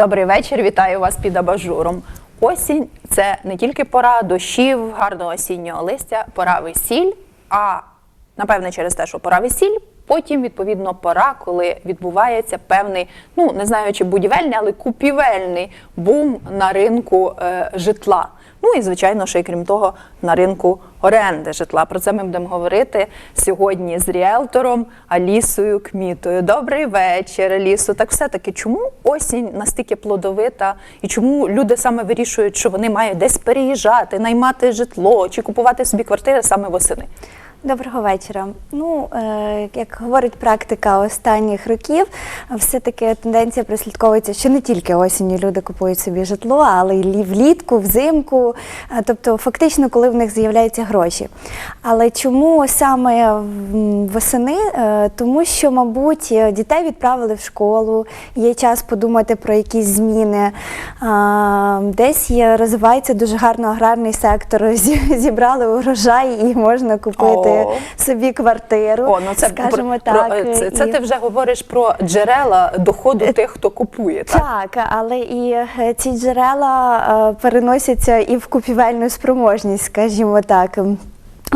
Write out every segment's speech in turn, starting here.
Добрий вечір, вітаю вас під абажуром. Осінь це не тільки пора дощів, гарного осіннього листя, пора весіль, а напевне через те, що пора весіль, потім відповідно пора, коли відбувається певний, ну не знаю чи будівельний, але купівельний бум на ринку е, житла. Ну і звичайно, ще й крім того, на ринку оренди житла. Про це ми будемо говорити сьогодні з ріелтором Алісою Кмітою. Добрий вечір, Алісо. Так все-таки, чому осінь настільки плодовита і чому люди саме вирішують, що вони мають десь переїжджати, наймати житло чи купувати собі квартири саме восени? Доброго вечора. Ну, е, як говорить практика останніх років, все-таки тенденція прослідковується, що не тільки осінню люди купують собі житло, але й влітку, взимку, е, тобто фактично, коли в них з'являються гроші. Але чому саме восени? Е, Тому що, мабуть, дітей відправили в школу, є час подумати про якісь зміни. Десь розвивається дуже гарно аграрний сектор, зібрали урожай і можна купити. Собі квартиру. О, ну це скажімо про, так. про, це, це і- ти вже говориш про джерела доходу тих, хто купує. Так? Так, але і е, ці джерела е, переносяться і в купівельну спроможність, скажімо так.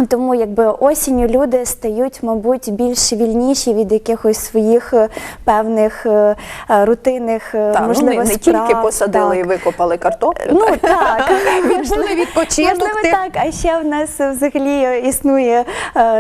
Тому якби осінню люди стають, мабуть, більш вільніші від якихось своїх е, певних е, е, рутинних е, Так, ну, не, не справ. тільки посадили Так. і викопали картоплю. Ну так. так, Відбули відпочинок Можливо, так. А ще в нас взагалі існує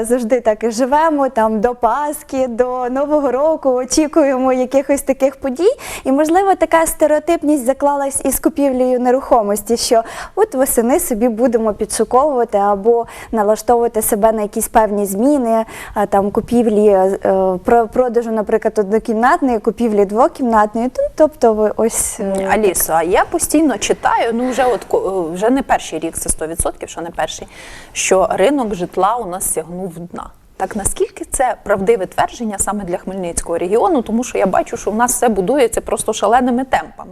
завжди так живемо там до Пасхи, до Нового року, очікуємо якихось таких подій. І можливо, така стереотипність заклалась із купівлею нерухомості, що от восени собі будемо підшуковувати або налаштовувати себе на якісь певні зміни, там купівлі е, про- продажу, наприклад, однокімнатної, купівлі двокімнатної. Тобто, ви ось е, Алісо, а я постійно читаю, ну вже от вже не перший рік, це 100%, що не перший, що ринок житла у нас сягнув дна. Так наскільки це правдиве твердження саме для Хмельницького регіону, тому що я бачу, що в нас все будується просто шаленими темпами.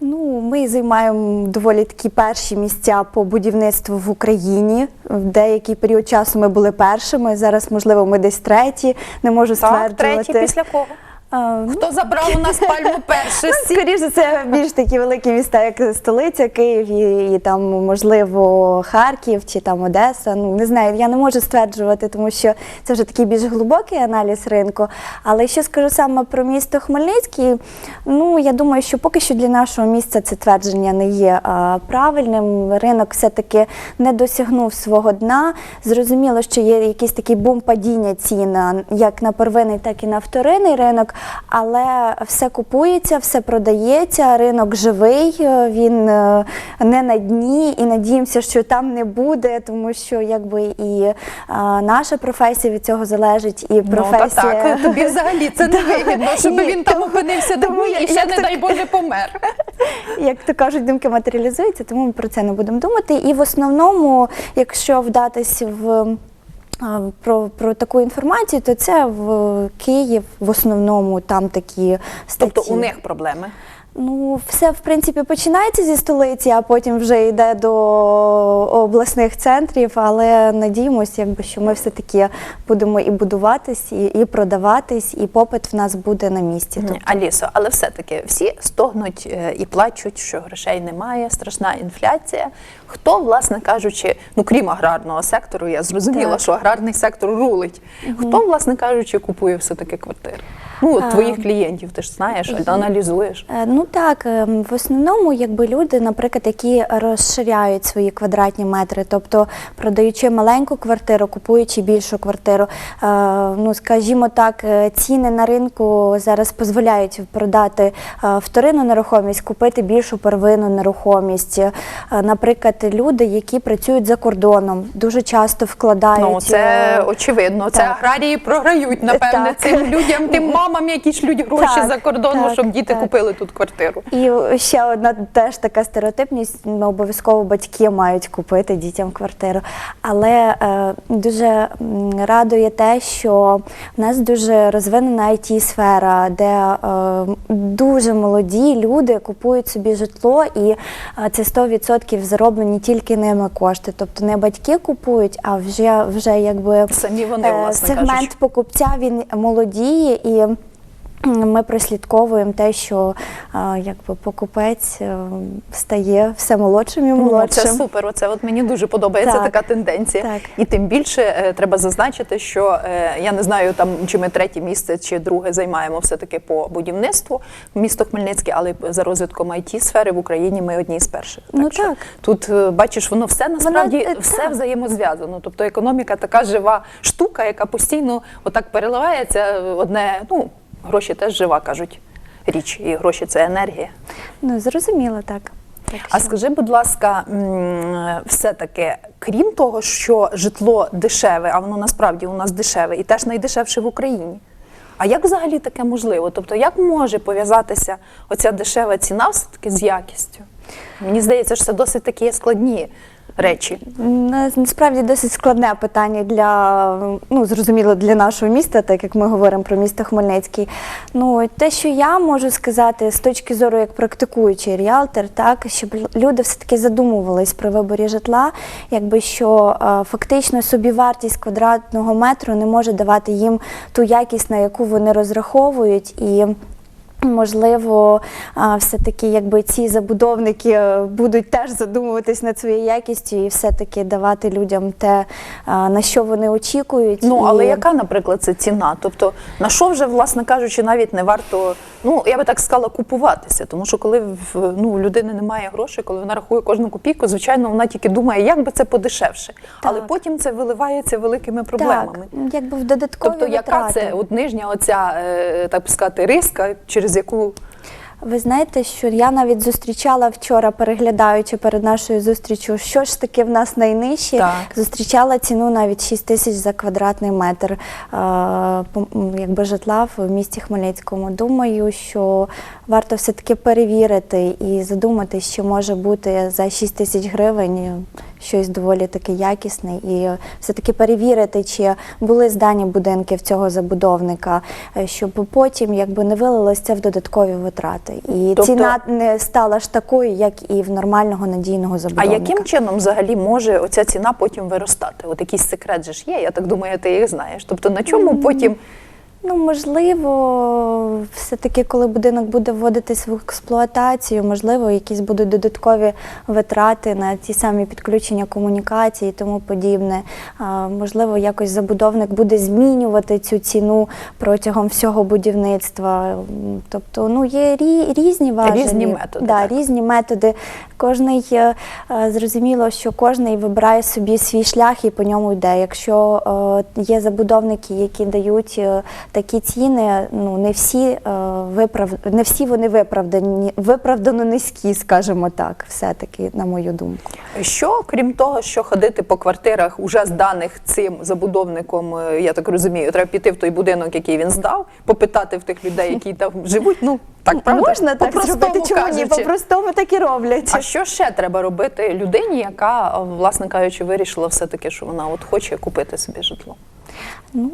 Ну, ми займаємо доволі такі перші місця по будівництву в Україні. В деякий період часу ми були першими. Зараз, можливо, ми десь треті. Не можу Так, стверджувати. треті після кого? Ну, Хто забрав у нас пальму першості? Скоріше, це більш такі великі міста, як столиця Київ і, і там, можливо, Харків чи там Одеса. Ну не знаю, я не можу стверджувати, тому що це вже такий більш глибокий аналіз ринку. Але що скажу саме про місто Хмельницький, ну я думаю, що поки що для нашого місця це твердження не є а, правильним. Ринок все-таки не досягнув свого дна. Зрозуміло, що є якийсь такий бум падіння цін як на первинний, так і на вторинний ринок, але все купується, все продається. Ринок живий, е, він е, не на дні, і надіємося, що там не буде, тому що якби і наша професія від цього залежить, і Ну, та так, тобі взагалі це не вигідно, щоб Ні, він там опинився тому і ще, не дай Боже, помер. як то кажуть, думки матеріалізуються, тому ми про це не будемо думати. І в основному, якщо вдатись в про, про таку інформацію, то це в Київ в основному там такі статті. Тобто у них проблеми. Ну, все в принципі починається зі столиці, а потім вже йде до обласних центрів. Але надіємося, якби що ми все таки будемо і будуватись, і, і продаватись, і попит в нас буде на місці. Тобто Алісо, але все-таки всі стогнуть е, і плачуть, що грошей немає, страшна інфляція. Хто, власне кажучи, ну крім аграрного сектору, я зрозуміла, Так. що аграрний сектор рулить. Хто, власне кажучи, купує все-таки квартири? Ну, от А, твоїх клієнтів, ти ж знаєш, аналізуєш. Е, Ну так, е, в основному, якби люди, наприклад, які розширяють свої квадратні метри, тобто продаючи маленьку квартиру, купуючи більшу квартиру, е, ну скажімо так, е, ціни на ринку зараз дозволяють продати е, вторинну нерухомість, купити більшу первинну нерухомість. Наприклад, люди, які працюють за кордоном, дуже часто вкладають. Ну, це очевидно. Це аграрії програють, напевне, Так. цим людям, тим мамам, які шлють гроші Так, за кордону, так, щоб діти так. купили тут квартиру. І ще одна теж така стереотипність, ну, обов'язково батьки мають купити дітям квартиру. Але е, дуже радує те, що в нас дуже розвинена it сфера де е, дуже молоді люди купують собі житло, і е, це 100% зароблені тільки ними кошти. Тобто не батьки купують, а вже, вже якби Самі вони, е, власне сегмент кажучи. покупця він молодіє і. Ми прослідковуємо те, що е, якби покупець е, стає все молодшим і Ну, молодшим. це супер. Оце от мені дуже подобається Так, така тенденція. так. І тим більше е, треба зазначити, що я не знаю, там чи ми третє місце чи друге займаємо все таки по будівництву місто Хмельницьке, але за розвитком it сфери в Україні ми одні з перших. Ну, що так. тут бачиш, воно все насправді е, все так. взаємозв'язано. Тобто економіка така жива штука, яка постійно отак переливається одне. Ну гроші теж жива кажуть. Річ, і гроші це енергія. Ну, зрозуміло, так. так А що- скажи, будь ласка, все-таки, крім того, що житло дешеве, а воно насправді у нас дешеве і теж найдешевше в Україні. А як взагалі таке можливо? Тобто, як може пов'язатися оця дешева ціна все-таки з якістю? Мені здається, що це досить такі складні речі. Насправді досить складне питання для ну зрозуміло для нашого міста, так як ми говоримо про місто Хмельницький. Ну те, що я можу сказати з точки зору як практикуючий ріалтер, так щоб люди все таки задумувались при виборі житла, якби що е, фактично собівартість квадратного метру не може давати їм ту якість, на яку вони розраховують і. Можливо, все-таки якби ці забудовники е, будуть теж задумуватись над своєю якістю і все-таки давати людям те, на що вони очікують. Ну, але І- яка, наприклад, це ціна? Тобто, на що вже, власне кажучи, навіть не варто, ну я би так сказала, купуватися. Тому що коли в ну, людини немає грошей, коли вона рахує кожну копійку, звичайно, вона тільки думає, як би це подешевше. Але потім це виливається великими проблемами. Так, якби в додаткові Тобто, яка це от нижня оця, е, так би сказати, риска, через яку Ви знаєте, що я навіть зустрічала вчора, переглядаючи перед нашою зустрічю, що ж таки в нас найнижче, Так. зустрічала ціну навіть 6 тисяч за квадратний метр е, якби житла в місті Хмельницькому. Думаю, що варто все-таки перевірити і задумати, що може бути за 6 тисяч гривень щось доволі таки якісне, і все-таки перевірити, чи були здані будинки в цього забудовника, е, щоб потім якби не вилилось це в додаткові витрати. І Тобто- ціна не стала ж такою, як і в нормального надійного А яким чином взагалі може оця ціна потім виростати? От якийсь секрет же ж є, я так думаю, ти їх знаєш. Тобто на чому потім Ну, можливо, все-таки, коли будинок буде вводитись в експлуатацію, можливо, якісь будуть додаткові витрати на ті самі підключення комунікації і тому подібне. А, можливо, якось забудовник буде змінювати цю ціну протягом всього будівництва. Тобто, ну, є рі- різні важелі. Різні методи, Да, так. різні методи. Кожний е, е, зрозуміло, що кожний вибирає собі свій шлях і по ньому йде. Якщо е, є забудовники, які дають такі ціни, ну не всі е, виправ... не всі вони виправдані, виправдано низькі, скажімо так, все-таки, на мою думку. Що, крім того, що ходити по квартирах, уже зданих цим забудовником, е, я так розумію, треба піти в той будинок, який він здав, попитати в тих людей, які там живуть. Ну так правда Можна так По-простому зробити, чому ні? По-простому так і роблять. А що ще треба робити людині, яка, власне кажучи, вирішила все таки, що вона от хоче купити собі житло? Ну,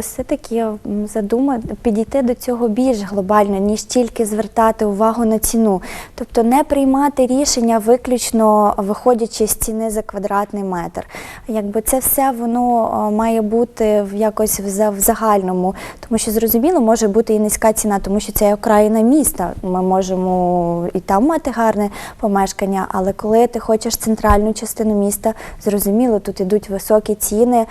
все-таки м, задумати, підійти до цього більш глобально, ніж тільки звертати увагу на ціну. Тобто не приймати рішення виключно виходячи з ціни за квадратний метр. Якби це все воно має бути в якось в загальному, тому що зрозуміло може бути і низька ціна, тому що це окраїна міста. Ми можемо і там мати гарне помешкання, але коли ти хочеш центральну частину міста, зрозуміло, тут ідуть високі ціни.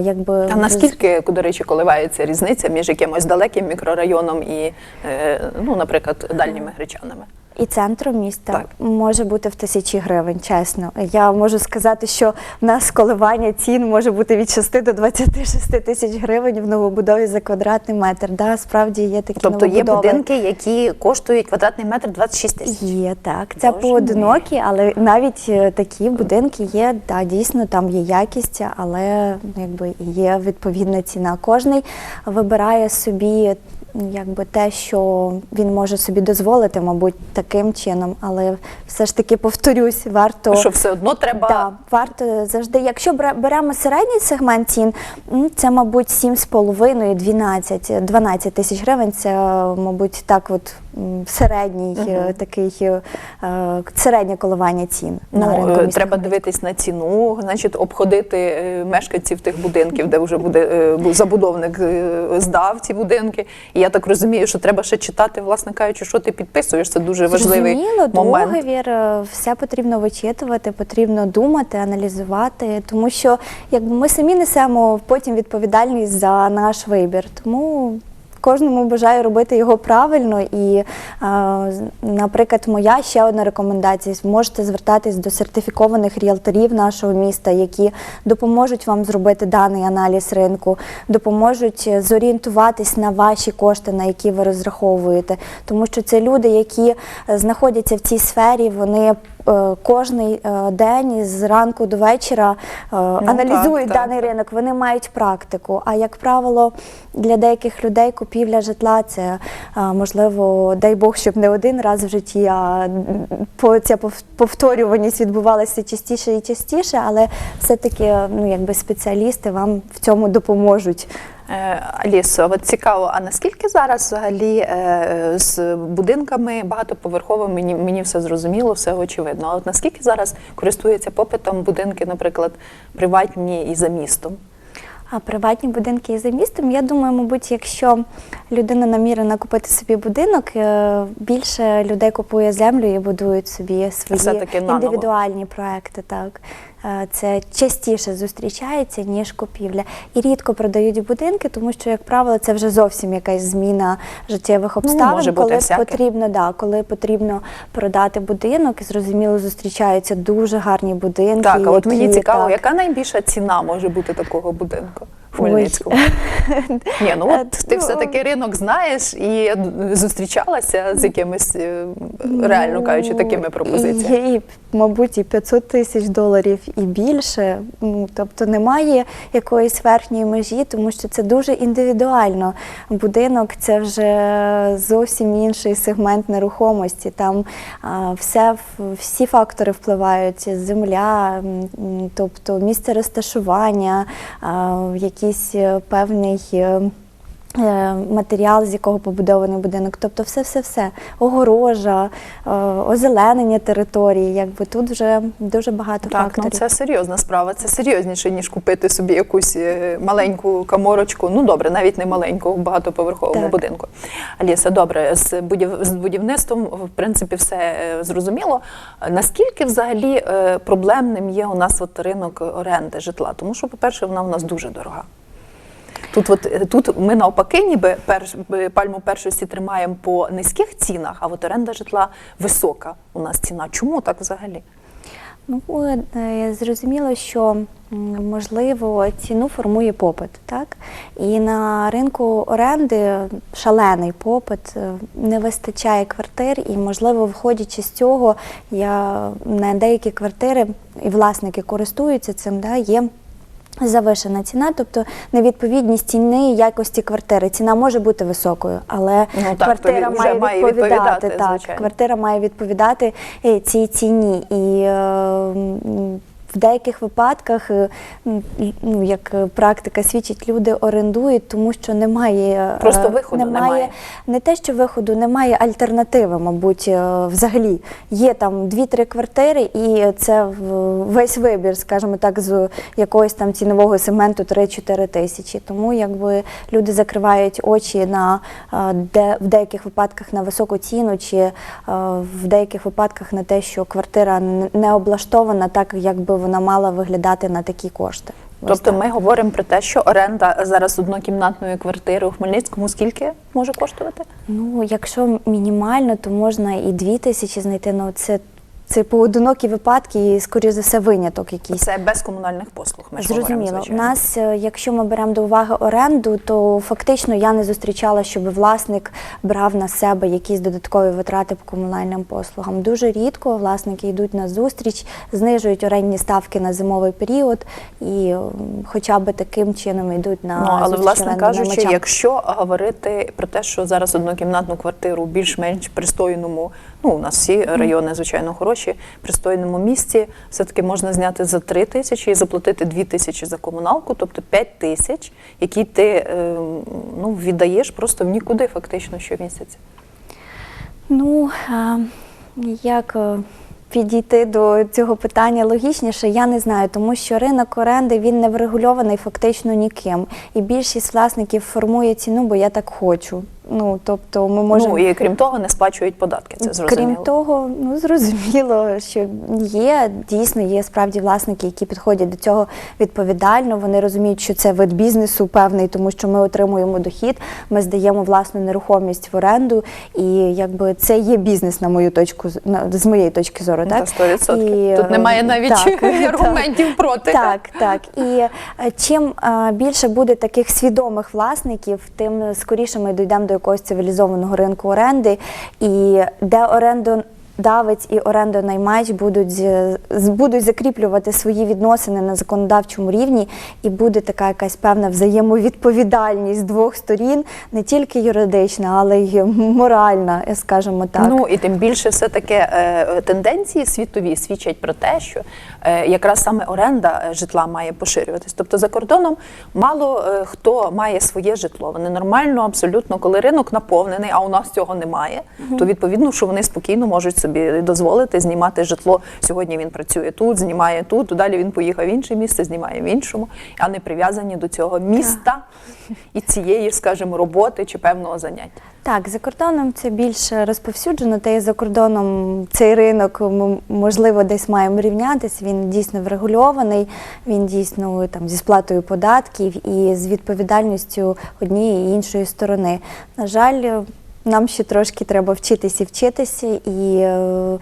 Якби наскільки, до речі, коливається різниця між якимось далеким мікрорайоном і, е, ну, наприклад, дальніми гречанами? І центром міста Так. може бути в тисячі гривень, чесно. Я можу сказати, що в нас коливання цін може бути від 6 до 26 тисяч гривень в новобудові за квадратний метр. Да, справді є такі Тобто є новобудови. будинки, які коштують квадратний метр 26 тисяч. Є так, це Боже поодинокі, але навіть е, такі будинки є. Да, дійсно там є якість, але ну, якби є відповідна ціна. Кожний вибирає собі. Якби те, що він може собі дозволити, мабуть, таким чином, але все ж таки повторюсь, варто Що все одно треба Да, варто завжди. Якщо беремо середній сегмент цін, це, мабуть, 7,5-12 12 тисяч гривень. Це, мабуть, так от середній е, такий е, е, середнє коливання цін на Ну, ринку. е, треба дивитись на ціну, значить, обходити мешканців тих будинків, де вже буде забудовник здав ці будинки. І я так розумію, що треба ще читати, власне кажучи, що ти підписуєш. Це дуже важливий Зрозуміло, момент. договір, все потрібно вичитувати, потрібно думати, аналізувати, тому що якби ми самі несемо потім відповідальність за наш вибір. Тому кожному бажаю робити його правильно. І, е, наприклад, моя ще одна рекомендація: можете звертатись до сертифікованих ріелторів нашого міста, які допоможуть вам зробити даний аналіз ринку, допоможуть е, зорієнтуватись на ваші кошти, на які ви розраховуєте. Тому що це люди, які е, знаходяться в цій сфері, вони кожний е, день з ранку до вечора е, аналізують так, так. даний ринок, вони мають практику. А як правило, для деяких людей купівля житла це е, можливо, дай Бог, щоб не один раз в житті, а ця повторюваність відбувалася частіше і частіше, але все-таки ну, якби спеціалісти вам в цьому допоможуть. Е, Алісо, от цікаво, а наскільки зараз взагалі е, з будинками багатоповерховими, мені, мені все зрозуміло, все очевидно. А от наскільки зараз користуються попитом будинки, наприклад, приватні і за містом? А приватні будинки і за містом, я думаю, мабуть, якщо людина намірена купити собі будинок, е, більше людей купує землю і будують собі свої індивідуальні проекти. Так це частіше зустрічається ніж купівля. І рідко продають будинки, тому що, як правило, це вже зовсім якась зміна життєвих обставин, Ну, може бути коли всяке. потрібно, да, коли потрібно продати будинок, і зрозуміло зустрічаються дуже гарні будинки. Так, а от мені цікаво, так, яка найбільша ціна може бути такого будинку. Хмельницькому? Ні, ну от ти Ну, все-таки ринок знаєш і зустрічалася з якимись, е, реально кажучи, такими пропозиціями. Є, і, мабуть, і 500 тисяч доларів і більше. Ну, тобто немає якоїсь верхньої межі, тому що це дуже індивідуально. Будинок це вже зовсім інший сегмент нерухомості. Там а, все, всі фактори впливають: земля, тобто місце розташування, а, якийсь е, певний. Е, Матеріал, з якого побудований будинок, тобто все, все, все, огорожа, е, озеленення території. Якби тут вже дуже багато Так, ну це серйозна справа. Це серйозніше, ніж купити собі якусь е, маленьку каморочку. Ну добре, навіть не маленьку в багатоповерховому Так. будинку. Аліса, добре, з будів з будівництвом в принципі все зрозуміло. Наскільки взагалі проблемним є у нас от ринок оренди житла? Тому що, по-перше, вона у нас дуже дорога. Тут, от е, тут ми навпаки, ніби перш би пальму першості тримаємо по низьких цінах, а от оренда житла висока у нас ціна. Чому так взагалі? Ну, е, зрозуміло, що можливо ціну формує попит, так? І на ринку оренди шалений попит, е, не вистачає квартир, і, можливо, виходячи з цього, я на деякі квартири і власники користуються цим, да, є. Завишена ціна, тобто невідповідність ціни і якості квартири. Ціна може бути високою, але Ну, так, квартира має відповідати. відповідати, так, звичайно. квартира має відповідати е, цій ціні. І е, в деяких випадках, е, ну як е, практика свідчить, люди орендують, тому що немає е, Просто виходу немає. Не те, що виходу немає альтернативи, мабуть, взагалі. Є там дві-три квартири, і це весь вибір, скажімо так, з якогось там цінового сегменту 3-4 тисячі. Тому якби люди закривають очі на де в деяких випадках на високу ціну, чи в деяких випадках на те, що квартира не облаштована так, як би вона мала виглядати на такі кошти. Тобто ми говоримо про те, що оренда зараз однокімнатної квартири у Хмельницькому скільки може коштувати? Ну, якщо мінімально, то можна і дві тисячі знайти. Ну це, це поодинокі випадки, і скоріше за все виняток якийсь. Це без комунальних послуг. Ми ж Зрозуміло. У нас, е, якщо ми беремо до уваги оренду, то фактично я не зустрічала, щоб власник брав на себе якісь додаткові витрати по комунальним послугам. Дуже рідко власники йдуть на зустріч, знижують орендні ставки на зимовий період і хоча б таким чином йдуть на Ну, але зустріч власне кажучи, якщо говорити про те, що зараз однокімнатну квартиру більш-менш пристойному, ну у нас всі райони, звичайно, хороші, пристойному місці, все-таки можна зняти за 3 тисячі і заплатити 2 тисячі за комуналку, тобто 5 тисяч, які ти е, ну, віддаєш просто в нікуди фактично щомісяця. Ну, а, як е, підійти до цього питання логічніше, я не знаю, тому що ринок оренди він не врегульований фактично ніким. І більшість власників формує ціну, бо я так хочу. Ну, тобто ми можемо... Ну і крім того, не сплачують податки. Це зрозуміло. Крім того, ну зрозуміло, що є дійсно є справді власники, які підходять до цього відповідально. Вони розуміють, що це вид бізнесу певний, тому що ми отримуємо дохід, ми здаємо власну нерухомість в оренду, і якби це є бізнес на мою точку з- моєї точки зору. Ну, Так 100%. Тут е, немає навіть так, аргументів проти. Так, так. І е, чим е, більше буде таких свідомих власників, тим скоріше ми дійдемо до якогось цивілізованого ринку оренди, і де орендодавець і орендонаймач будуть, будуть закріплювати свої відносини на законодавчому рівні, і буде така якась певна взаємовідповідальність двох сторін, не тільки юридична, але й моральна, скажімо так. Ну і тим більше все таки е, тенденції світові свідчать про те, що е, якраз саме оренда е, житла має поширюватись. Тобто за кордоном мало хто має своє житло. Вони нормально, абсолютно, коли ринок наповнений, а у нас цього немає, то відповідно, що вони спокійно можуть собі дозволити знімати житло. Сьогодні він працює тут, знімає тут, далі він поїхав в інше місце, знімає в іншому, а не прив'язані до цього міста і цієї, скажімо, роботи чи певного заняття. Так, за кордоном це більш розповсюджено, та і за кордоном цей ринок м- можливо десь маємо рівнятись. Він дійсно врегульований, він дійсно там зі сплатою податків і з відповідальністю однієї і іншої сторони. На жаль. Нам ще трошки треба вчитися і вчитися, і, е,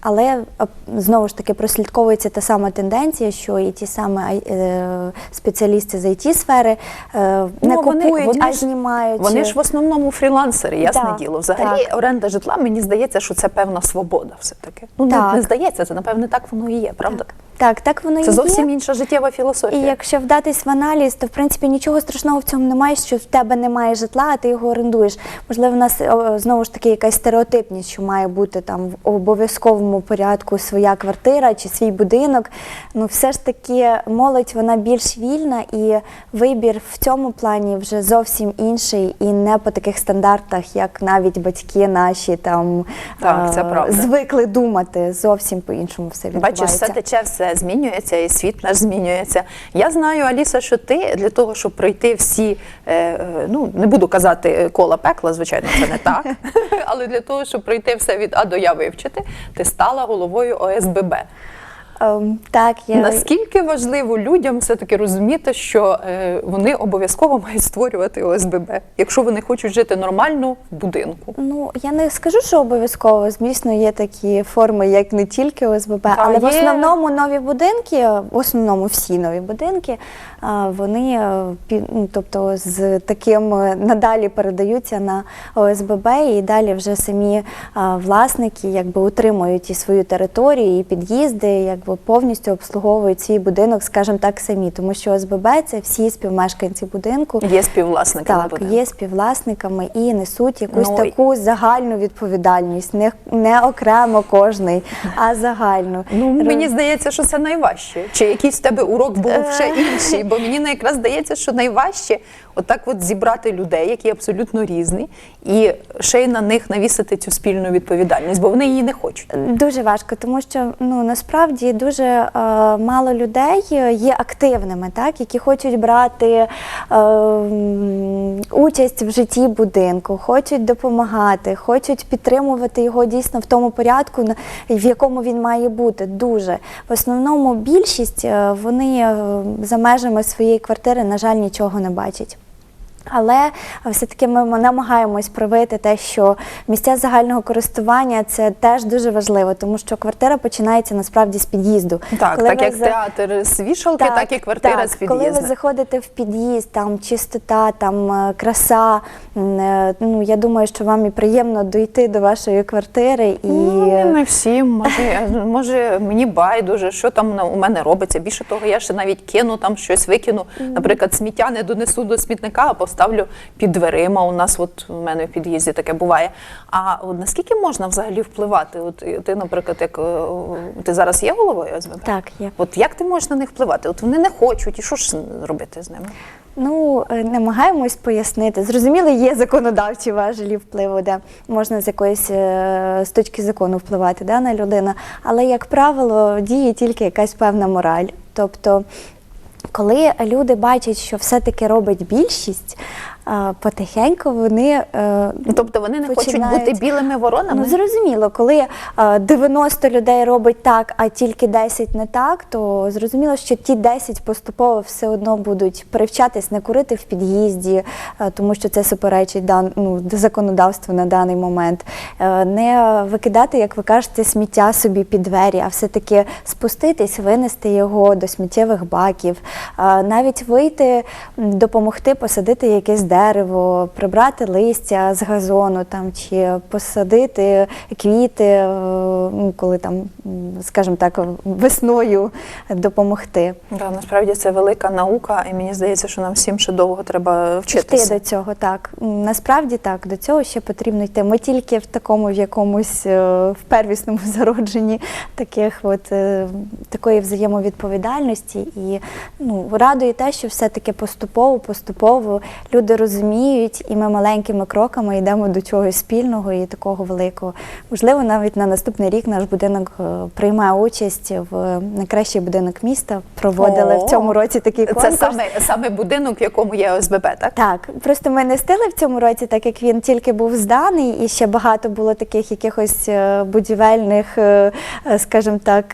але е, знову ж таки прослідковується та сама тенденція, що і ті самі е, спеціалісти з it сфери е, не Ну, вони- купують, вони а ж- знімають. Вони ж в основному фрілансери, ясне Так, діло. Взагалі так. оренда житла, мені здається, що це певна свобода все-таки. Ну, не, Так. не здається, це напевне так воно і є, правда? Так, так воно Це і зовсім є. інша життєва філософія. І якщо вдатись в аналіз, то в принципі нічого страшного в цьому немає, що в тебе немає житла, а ти його орендуєш. Можливо, в нас знову ж таки якась стереотипність, що має бути там в обов'язковому порядку своя квартира чи свій будинок. Ну, все ж таки, молодь вона більш вільна, і вибір в цьому плані вже зовсім інший, і не по таких стандартах, як навіть батьки наші там Так, це правда. звикли думати. Зовсім по-іншому все відбувається. Бачиш, все тече, все змінюється, і світ наш змінюється. Я знаю, Аліса, що ти для того, щоб пройти всі, е, е, ну не буду казати е, кола пекла, звичайно, це не так. Але для того, щоб пройти все від А до Я вивчити, ти стала головою ОСББ. Ем, так, я Наскільки важливо людям все-таки розуміти, що е, вони обов'язково мають створювати ОСББ, якщо вони хочуть жити нормально в будинку? Ну, я не скажу, що обов'язково. Звісно, є такі форми, як не тільки ОСББ, Та, але в основному нові будинки, в основному всі нові будинки, вони е, ну, тобто з таким е, надалі передаються на ОСББ, і далі вже самі власники якби утримують і свою територію, і під'їзди, якби повністю обслуговують свій будинок, скажімо так, самі, тому що ОСББ це всі співмешканці будинку. Є співвласники на Так, будинку. є співвласниками і несуть якусь Ну, таку загальну відповідальність, не, не окремо кожний, а загальну. Ну, мені здається, що це найважче. Чи якийсь в тебе урок був ще Е. інший? Бо мені на- якраз здається, що найважче отак от зібрати людей, які абсолютно різні, і ще й на них навісити цю спільну відповідальність, бо вони її не хочуть. Дуже важко, тому що ну насправді дуже е, мало людей є активними, так які хочуть брати е, участь в житті будинку, хочуть допомагати, хочуть підтримувати його дійсно в тому порядку, в якому він має бути. Дуже в основному більшість е, вони е, за межами своєї квартири, на жаль, нічого не бачать. Але все-таки ми намагаємось привити те, що місця загального користування це теж дуже важливо, тому що квартира починається насправді з під'їзду. Так, Коли так як за- театр з вішалки, так, і квартира так. з Коли ви заходите в під'їзд, там чистота, там е, краса. е, Ну я думаю, що вам і приємно дойти до вашої квартири і Ну, не всім. Може, може, мені байдуже, що там у мене робиться. Більше того, я ще навіть кину там щось викину. Наприклад, сміття не донесу до смітника, а поставлю під дверима. У нас от у мене в під'їзді таке буває. А от наскільки можна взагалі впливати? От ти, наприклад, як е, ти зараз є головою ОСББ? Так, є. От як ти можеш на них впливати? От вони не хочуть, і що ж робити з ними? Ну, е, намагаємось пояснити. Зрозуміло, є законодавчі важелі впливу, де можна з якоїсь е, з точки закону впливати да, на людину. Але, як правило, діє тільки якась певна мораль. Тобто, коли люди бачать, що все-таки робить більшість, потихеньку вони. е, Тобто вони не хочуть бути білими воронами? Ну, зрозуміло, коли е, 90 людей робить так, а тільки 10 не так, то зрозуміло, що ті 10 поступово все одно будуть привчатись не курити в під'їзді, е, тому що це суперечить дан, ну, законодавству на даний момент. Е, Не викидати, як ви кажете, сміття собі під двері, а все-таки спуститись, винести його до сміттєвих баків, Е, навіть вийти, допомогти посадити якесь дерево, прибрати листя з газону там, чи посадити квіти, е, ну, коли там, скажімо так, весною допомогти. Да, насправді це велика наука, і мені здається, що нам всім ще довго треба вчитися. Йти до цього, так. Насправді так, до цього ще потрібно йти. Ми тільки в такому в якомусь е, в первісному зародженні таких от, е, такої взаємовідповідальності. І ну, радує те, що все-таки поступово, поступово люди розуміють, і ми маленькими кроками йдемо до чогось спільного і такого великого. Можливо, навіть на наступний рік наш будинок е, приймає участь в найкращий будинок міста. Проводили О, в цьому році такий Це саме, саме будинок, в якому є ОСББ, так? Так, просто ми не встигли в цьому році, так як він тільки був зданий, і ще багато було таких якихось е, будівельних, е, скажімо так,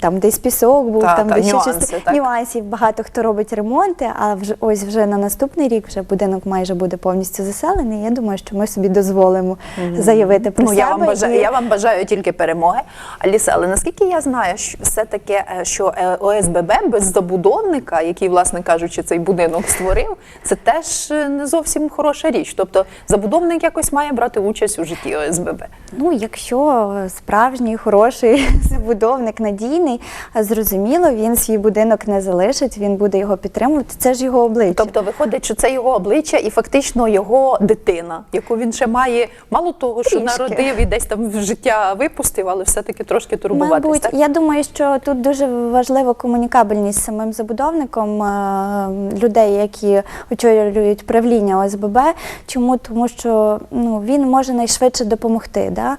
там десь пісок був, Та, там та, десь нюанси, щось так. нюансів. Багато хто робить ремонти, а вже ось вже на наступний рік вже будинок майже буде повністю заселений. Я думаю, що ми собі дозволимо заявити про Ну, себе. я вам бажаю, і- я вам бажаю тільки перемоги. Аліса, але наскільки я знаю, що все таки, е, що е, ОСББ без забудовника, який, власне кажучи, цей будинок створив, це теж е, не зовсім хороша річ. Тобто забудовник якось має брати участь у житті ОСББ. Ну, якщо справжній хороший забудовник надійний, зрозуміло, він свій будинок не залишить, він буде його підтримувати. Це ж його обличчя. Тобто виходить, що це його обличчя і фактично його дитина, яку він ще має мало того, що Трішки. народив і десь там в життя випустив, але все-таки трошки турбуватись. Мабуть, так? я думаю, що тут дуже важлива комунікабельність з самим забудовником е, людей, які очолюють правління ОСББ. Чому? Тому що ну, він може найшвидше допомогти, да?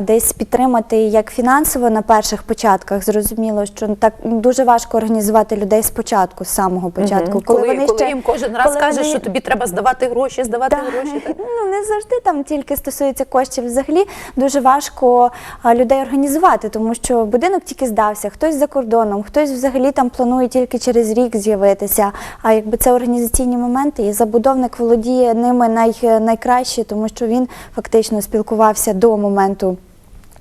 Десь підтримати як фінансово на перших початках. Зрозуміло, що так дуже важко організувати людей спочатку, з самого початку. Мгм. Коли, коли, вони ще- їм кожен раз коли каже, вони- що тобі треба здавати гроші, здавати так. гроші. Так? Ну не завжди там тільки стосується коштів. Взагалі дуже важко людей організувати, тому що будинок тільки здався, хтось за кордоном, хтось взагалі там планує тільки через рік з'явитися. А якби це організаційні моменти, і забудовник володіє ними най, найкраще, тому що він фактично спілкувався до моменту.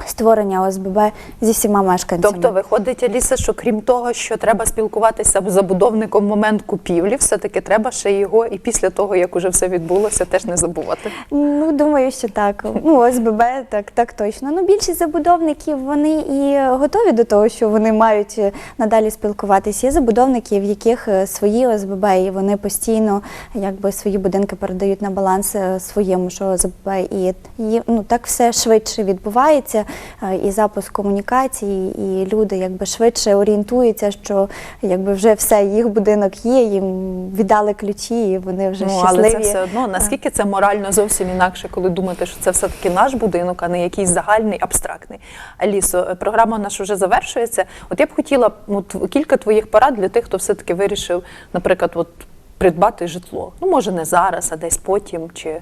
Створення ОСББ зі всіма мешканцями. Тобто виходить, Аліса, що крім того, що треба спілкуватися з забудовником в момент купівлі, все-таки треба ще його і після того, як уже все відбулося, теж не забувати. Ну, думаю, що так. Ну, ОСББ, так, так точно. Ну, більшість забудовників вони і готові до того, що вони мають е, надалі спілкуватися. Є забудовники, в яких е, свої ОСББ, і вони постійно якби свої будинки передають на баланс е, своєму ж ОСББ. І, і ну, так все швидше відбувається. Е, І запуск комунікації, і люди якби швидше орієнтуються, що якби вже все, їх будинок є, їм віддали ключі, і вони вже Ну, щасливі. але це все одно наскільки це морально зовсім інакше, коли думати, що це все-таки наш будинок, а не якийсь загальний, абстрактний. Алісо, е, програма наша вже завершується. От я б хотіла ну, тв- кілька твоїх порад для тих, хто все-таки вирішив, наприклад, от придбати житло. Ну, може, не зараз, а десь потім. Чи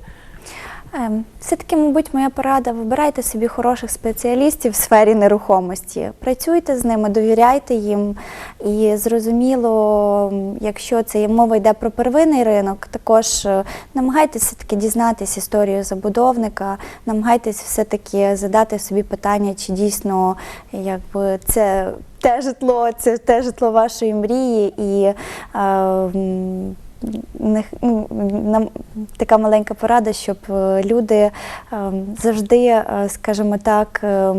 Все-таки, мабуть, моя порада: вибирайте собі хороших спеціалістів в сфері нерухомості, працюйте з ними, довіряйте їм. І зрозуміло, якщо це мова йде про первинний ринок, також е, намагайтеся все-таки дізнатись історію забудовника, намагайтесь все-таки задати собі питання, чи дійсно якби це те житло, це те житло вашої мрії. І е, нам така маленька порада, щоб е, люди ем, завжди, е, скажімо так, е,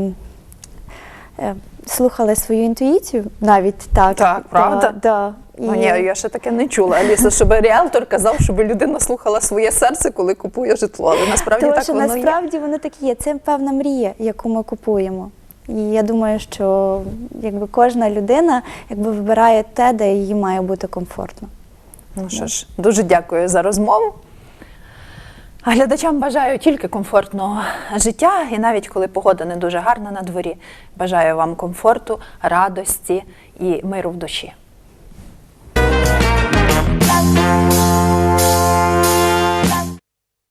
слухали свою інтуїцію, навіть так. Так, правда? Да, да. Ну, ні, я ще таке не чула. Аліса, щоб реалтор казав, щоб людина слухала своє серце, коли купує житло. Але насправді Тому так що воно насправді воно так і є. Це певна мрія, яку ми купуємо. І я думаю, що якби кожна людина якби вибирає те, де їй має бути комфортно. Ну що ж, дуже дякую за розмову. А глядачам бажаю тільки комфортного життя, і навіть коли погода не дуже гарна на дворі, бажаю вам комфорту, радості і миру в душі.